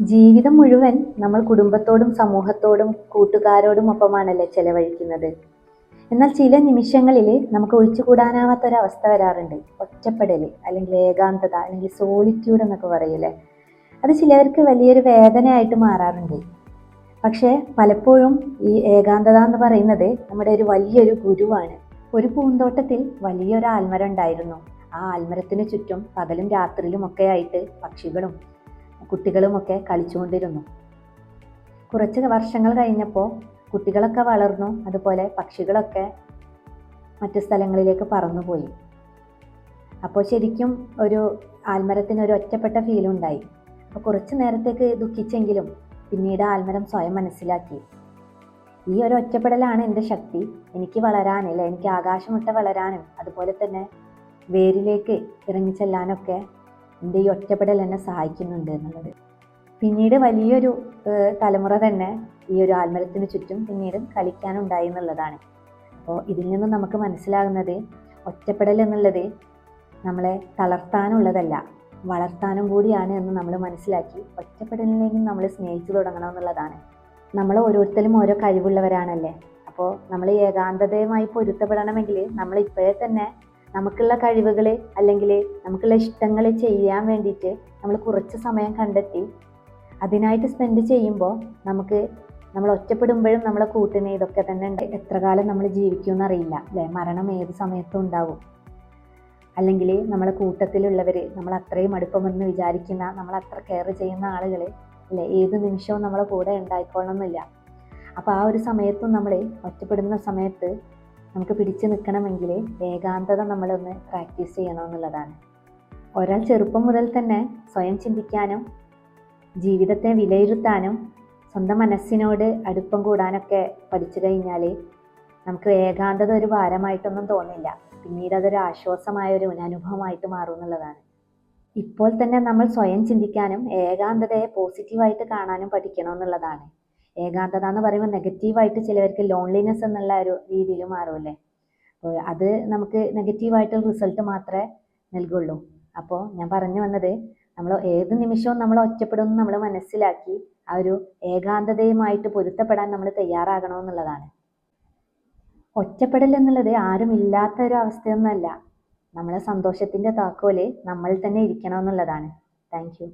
ജീവിതം മുഴുവൻ നമ്മൾ കുടുംബത്തോടും സമൂഹത്തോടും കൂട്ടുകാരോടും ഒപ്പമാണല്ലേ ചെലവഴിക്കുന്നത്. എന്നാൽ ചില നിമിഷങ്ങളിൽ നമുക്ക് ഒഴിച്ചുകൂടാനാവാത്ത ഒരു അവസ്ഥ വരാറുണ്ട്. ഒറ്റപ്പെടൽ അല്ലെങ്കിൽ ഏകാന്തത അല്ലെങ്കിൽ സോളിറ്റ്യൂഡ് എന്നൊക്കെ പറയില്ലേ അത് ചിലവർക്ക് വലിയൊരു വേദനയായിട്ട് മാറാറുണ്ട്. പക്ഷേ പലപ്പോഴും ഈ ഏകാന്തത എന്ന് പറയുന്നത് നമ്മുടെ ഒരു വലിയൊരു ഗുരുവാണ്. ഒരു പൂന്തോട്ടത്തിൽ വലിയൊരു ആൽമരം ഉണ്ടായിരുന്നു. ആ ആൽമരത്തിന് ചുറ്റും പകലും രാത്രിയിലും ഒക്കെ ആയിട്ട് പക്ഷികളും കുട്ടികളുമൊക്കെ കളിച്ചുകൊണ്ടിരുന്നു. കുറച്ച് വർഷങ്ങൾ കഴിഞ്ഞപ്പോൾ കുട്ടികളൊക്കെ വളർന്നു. അതുപോലെ പക്ഷികളൊക്കെ മറ്റു സ്ഥലങ്ങളിലേക്ക് പറന്നുപോയി. അപ്പോൾ ശരിക്കും ഒരു ആൽമരത്തിന് ഒരു ഒറ്റപ്പെട്ട ഫീലുണ്ടായി അപ്പോൾ കുറച്ച് നേരത്തേക്ക് ദുഃഖിച്ചെങ്കിലും പിന്നീട് ആൽമരം സ്വയം മനസ്സിലാക്കി. ഈ ഒരു ഒറ്റപ്പെടലാണ് എന്റെ ശക്തി. എനിക്ക് വളരാനില്ല എനിക്ക് ആകാശമുട്ട വളരാനും അതുപോലെ തന്നെ വേരിലേക്ക് ഇറങ്ങിച്ചെല്ലാനൊക്കെ എന്റെ ഈ ഒറ്റപ്പെടൽ എന്നെ സഹായിക്കുന്നുണ്ട് എന്നുള്ളത്. പിന്നീട് വലിയൊരു തലമുറ തന്നെ ഈ ഒരു ആൽമരത്തിന് ചുറ്റും പിന്നീട് കളിക്കാനുണ്ടായി എന്നുള്ളതാണ്. അപ്പോൾ ഇതിൽ നിന്ന് നമുക്ക് മനസ്സിലാകുന്നത് ഒറ്റപ്പെടൽ എന്നുള്ളത് നമ്മളെ തളർത്താനുള്ളതല്ല വളർത്താനും കൂടിയാണ് എന്ന് നമ്മൾ മനസ്സിലാക്കി ഒറ്റപ്പെടലിനെയും നമ്മൾ സ്നേഹിച്ചു തുടങ്ങണം എന്നുള്ളതാണ്. നമ്മൾ ഓരോരുത്തരും ഓരോ കഴിവുള്ളവരാണല്ലേ? അപ്പോൾ നമ്മൾ ഏകാന്തതയുമായി പൊരുത്തപ്പെടണമെങ്കിൽ നമ്മൾ ഇപ്പോഴേ തന്നെ നമുക്കുള്ള കഴിവുകൾ അല്ലെങ്കിൽ നമുക്കുള്ള ഇഷ്ടങ്ങൾ ചെയ്യാൻ വേണ്ടിയിട്ട് നമ്മൾ കുറച്ച് സമയം കണ്ടെത്തി. അതിനായിട്ട് സ്പെൻഡ് ചെയ്യുമ്പോൾ നമുക്ക് നമ്മൾ ഒറ്റപ്പെടുമ്പോഴും നമ്മളെ കൂട്ടിന് ഇതൊക്കെ തന്നെ ഉണ്ട്. എത്ര കാലം നമ്മൾ ജീവിക്കുമെന്ന് അറിയില്ല അല്ലേ? മരണം ഏത് സമയത്തും ഉണ്ടാവും. അല്ലെങ്കിൽ നമ്മളെ കൂട്ടത്തിലുള്ളവർ നമ്മൾ അത്രയും അടുപ്പമെന്ന് വിചാരിക്കുന്ന നമ്മൾ അത്ര കെയർ ചെയ്യുന്ന ആളുകൾ അല്ലേ? ഏത് നിമിഷവും നമ്മളെ കൂടെ ഉണ്ടായിക്കൊള്ളണമെന്നില്ല. അപ്പോൾ ആ ഒരു സമയത്തും നമ്മൾ ഒറ്റപ്പെടുന്ന സമയത്ത് നമുക്ക് പിടിച്ചു നിൽക്കണമെങ്കിൽ ഏകാന്തത നമ്മളൊന്ന് പ്രാക്ടീസ് ചെയ്യണമെന്നുള്ളതാണ്. ഒരാൾ ചെറുപ്പം മുതൽ തന്നെ സ്വയം ചിന്തിക്കാനും ജീവിതത്തെ വിലയിരുത്താനും സ്വന്തം മനസ്സിനോട് അടുപ്പം കൂടാനൊക്കെ പഠിച്ചു കഴിഞ്ഞാൽ നമുക്ക് ഏകാന്തത ഒരു ഭാരമായിട്ടൊന്നും തോന്നില്ല. പിന്നീട് അതൊരു ആശ്വാസമായ ഒരു അനുഭവമായിട്ട് മാറും എന്നുള്ളതാണ് ഇപ്പോൾ തന്നെ നമ്മൾ സ്വയം ചിന്തിക്കാനും ഏകാന്തതയെ പോസിറ്റീവായിട്ട് കാണാനും പഠിക്കണം എന്നുള്ളതാണ് ഏകാന്തത എന്ന് പറയുമ്പോൾ നെഗറ്റീവായിട്ട് ചിലവർക്ക് ലോൺലിനെസ് എന്നുള്ള ഒരു രീതിയിൽ മാറുമല്ലേ അപ്പോൾ അത് നമുക്ക് നെഗറ്റീവായിട്ടുള്ള റിസൾട്ട് മാത്രമേ നൽകുള്ളൂ. അപ്പോൾ ഞാൻ പറഞ്ഞു വന്നത് നമ്മൾ ഏത് നിമിഷവും നമ്മൾ ഒറ്റപ്പെടുമെന്ന് നമ്മൾ മനസ്സിലാക്കി ആ ഒരു ഏകാന്തതയുമായിട്ട് പൊരുത്തപ്പെടാൻ നമ്മൾ തയ്യാറാകണമെന്നുള്ളതാണ്. ഒറ്റപ്പെടൽ എന്നുള്ളത് ആരും ഇല്ലാത്ത ഒരു അവസ്ഥയൊന്നുമല്ല നമ്മളെ സന്തോഷത്തിന്റെ താക്കോൽ നമ്മൾ തന്നെ ഇരിക്കണം എന്നുള്ളതാണ് താങ്ക്